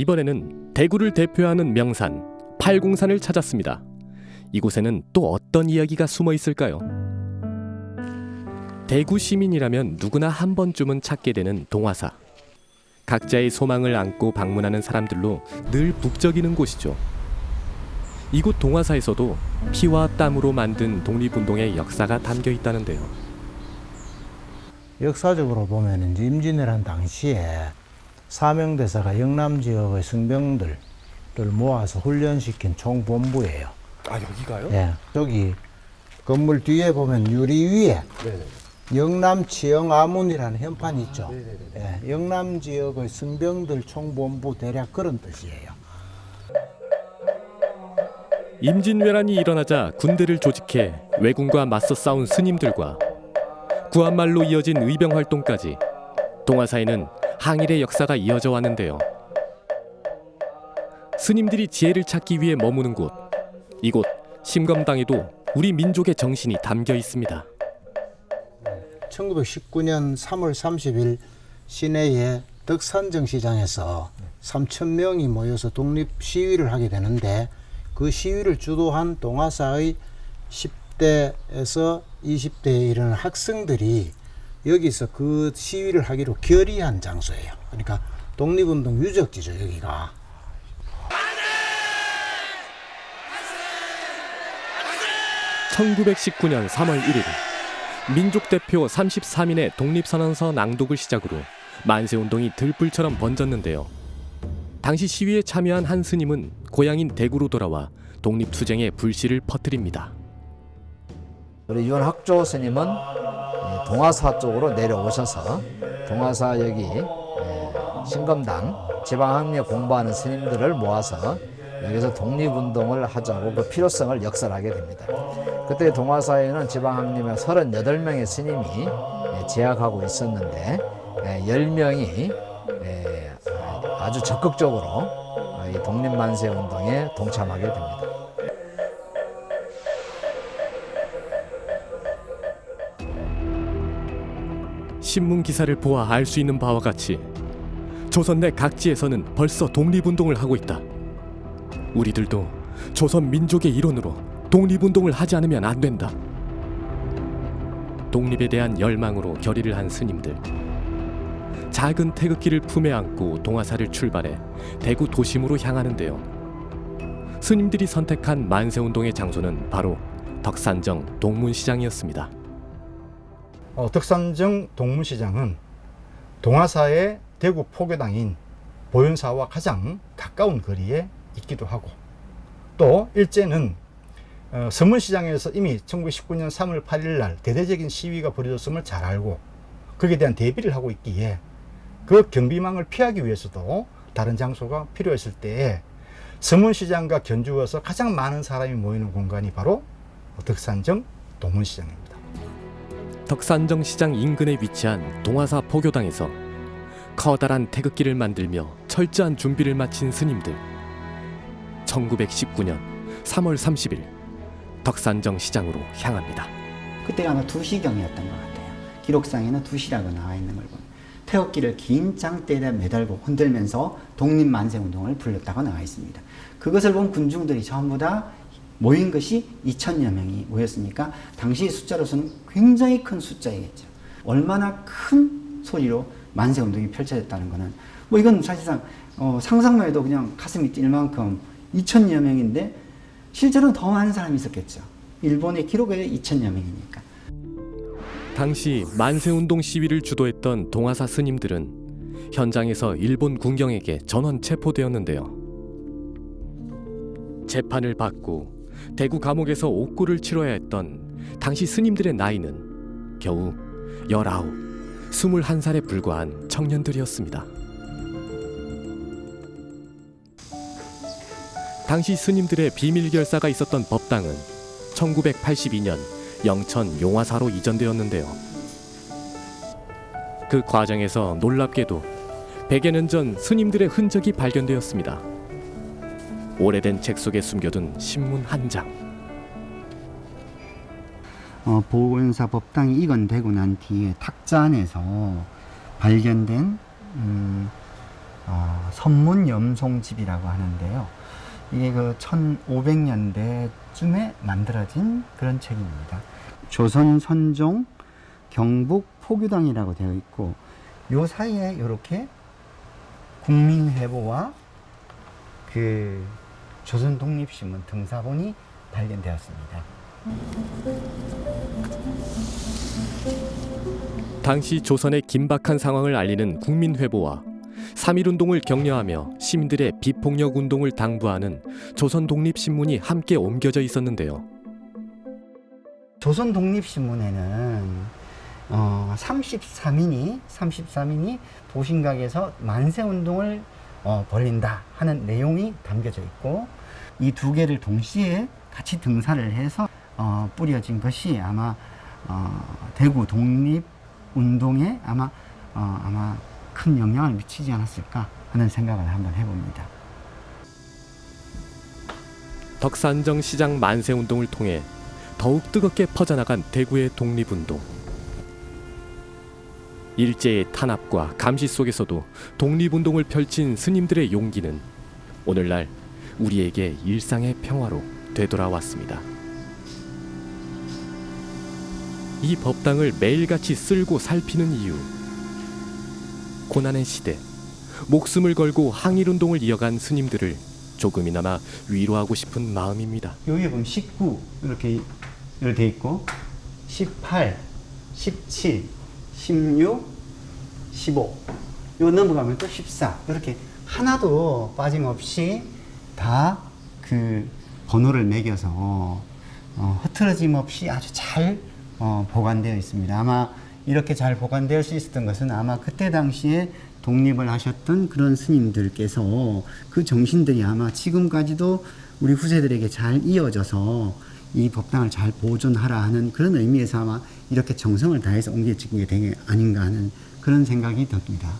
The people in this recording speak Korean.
이번에는 대구를 대표하는 명산 팔공산을 찾았습니다. 이곳에는 또 어떤 이야기가 숨어 있을까요? 대구 시민이라면 누구나 한 번쯤은 찾게 되는 동화사. 각자의 소망을 안고 방문하는 사람들로 늘 북적이는 곳이죠. 이곳 동화사에서도 피와 땀으로 만든 독립운동의 역사가 담겨 있다는데요. 역사적으로 보면 임진왜란 당시에 사명대사가 영남 지역의 승병들을 모아서 훈련시킨 총본부예요. 아 여기가요? 예. 저기 건물 뒤에 보면 유리 위에 영남 치영 아문이라는 현판이 있죠. 예. 영남 지역의 승병들 총본부 대략 그런 뜻이에요. 임진왜란이 일어나자 군대를 조직해 왜군과 맞서 싸운 스님들과 구한말로 이어진 의병 활동까지 동화사에는 항일의 역사가 이어져 왔는데요. 스님들이 지혜를 찾기 위해 머무는 곳, 이곳 심검당에도 우리 민족의 정신이 담겨 있습니다. 1919년 3월 30일 시내의 덕산정 시장에서 3천 명이 모여서 독립 시위를 하게 되는데 그 시위를 주도한 동아사의 10대에서 20대에 이르는 학생들이 여기서 그 시위를 하기로 결의한 장소예요. 그러니까 독립운동 유적지죠 여기가. 1919년 3월 1일 민족 대표 33인의 독립선언서 낭독을 시작으로 만세 운동이 들불처럼 번졌는데요. 당시 시위에 참여한 한 스님은 고향인 대구로 돌아와 독립투쟁의 불씨를 퍼뜨립니다. 우리 윤학조 스님은 이 동화사 쪽으로 내려오셔서 동화사 여기 에, 신검당 지방학력 공부하는 스님들을 모아서 여기서 독립운동을 하자고 그 필요성을 역설하게 됩니다. 그때 동화사에는 지방학림의 38명의 스님이 예, 재학하고 있었는데 에, 10명이 에, 아주 적극적으로 독립만세 운동에 동참하게 됩니다. 신문 기사를 보아 알 수 있는 바와 같이 조선 내 각지에서는 벌써 독립운동을 하고 있다. 우리들도 조선 민족의 일원으로 독립운동을 하지 않으면 안 된다. 독립에 대한 열망으로 결의를 한 스님들. 작은 태극기를 품에 안고 동화사를 출발해 대구 도심으로 향하는데요. 스님들이 선택한 만세운동의 장소는 바로 덕산정 동문시장이었습니다. 어, 덕산정 동문시장은 동화사의 대구 포교당인 보현사와 가장 가까운 거리에 있기도 하고 또 일제는 어, 서문시장에서 이미 1919년 3월 8일 날 대대적인 시위가 벌어졌음을 잘 알고 거기에 대한 대비를 하고 있기에 그 경비망을 피하기 위해서도 다른 장소가 필요했을 때에 서문시장과 견주어서 가장 많은 사람이 모이는 공간이 바로 덕산정 동문시장입니다. 덕산정 시장 인근에 위치한 동화사 포교당에서 커다란 태극기를 만들며 철저한 준비를 마친 스님들. 1919년 3월 30일 덕산정 시장으로 향합니다. 그때가 아마 2시경이었던 것 같아요. 기록상에는 2시라고 나와 있는 걸 보면 태극기를 긴 장대에 매달고 흔들면서 독립만세 운동을 불렀다고 나와 있습니다. 그것을 본 군중들이 전부 다 모인 것이 2천여 명이 모였으니까 당시 숫자로서는 굉장히 큰 숫자이겠죠. 얼마나 큰 소리로 만세 운동이 펼쳐졌다는 것은 뭐 이건 사실상 어, 상상만 해도 그냥 가슴이 뛸 만큼 2천여 명인데 실제로는 더 많은 사람이 있었겠죠. 일본의 기록에 2천여 명이니까. 당시 만세 운동 시위를 주도했던 동화사 스님들은 현장에서 일본 군경에게 전원 체포되었는데요. 재판을 받고 대구 감옥에서 옥고를 치러야 했던 당시 스님들의 나이는 겨우 19, 21살에 불과한 청년들이었습니다. 당시 스님들의 비밀 결사가 있었던 법당은 1982년 영천 용화사로 이전되었는데요. 그 과정에서 놀랍게도 100여 년 전 스님들의 흔적이 발견되었습니다. 오래된 책 속에 숨겨둔 신문 한 장. 어, 보건사 법당이 이건되고 난 뒤에 탁자 안에서 발견된 음, 어, 선문 염송집이라고 하는데요. 이게 그 1500년대쯤에 만들어진 그런 책입니다. 조선 선종 경북 포교당이라고 되어 있고 요 사이에 이렇게 국민회보와 그 조선 독립신문 등사본이 발견되었습니다. 당시 조선의 긴박한 상황을 알리는 국민회보와 3.1운동을 격려하며 시민들의 비폭력 운동을 당부하는 조선 독립신문이 함께 옮겨져 있었는데요. 조선 독립신문에는 어, 33인이 33인이 보신각에서 만세 운동을 어, 벌린다 하는 내용이 담겨져 있고 이 두 개를 동시에 같이 등사를 해서 어, 뿌려진 것이 아마 어, 대구 독립 운동에 아마 어, 아마 큰 영향을 미치지 않았을까 하는 생각을 한번 해봅니다. 덕산정 시장 만세 운동을 통해 더욱 뜨겁게 퍼져나간 대구의 독립운동. 일제의 탄압과 감시 속에서도 독립운동을 펼친 스님들의 용기는 오늘날 우리에게 일상의 평화로 되돌아왔습니다. 이 법당을 매일같이 쓸고 살피는 이유. 고난의 시대, 목숨을 걸고 항일 운동을 이어간 스님들을 조금이나마 위로하고 싶은 마음입니다. 여기 보면 19 이렇게 이렇게 돼 있고 18, 17, 16, 15. 요 넘어가면 또 14. 이렇게 하나도 빠짐없이 다 그 번호를 매겨서 어, 흐트러짐 없이 아주 잘 어, 보관되어 있습니다. 아마 이렇게 잘 보관되어 있었던 것은 아마 그때 당시에 독립을 하셨던 그런 스님들께서 그 정신들이 아마 지금까지도 우리 후세들에게 잘 이어져서 이 법당을 잘 보존하라 하는 그런 의미에서 아마 이렇게 정성을 다해서 옮겨진 게 되게 아닌가 하는 그런 생각이 듭니다.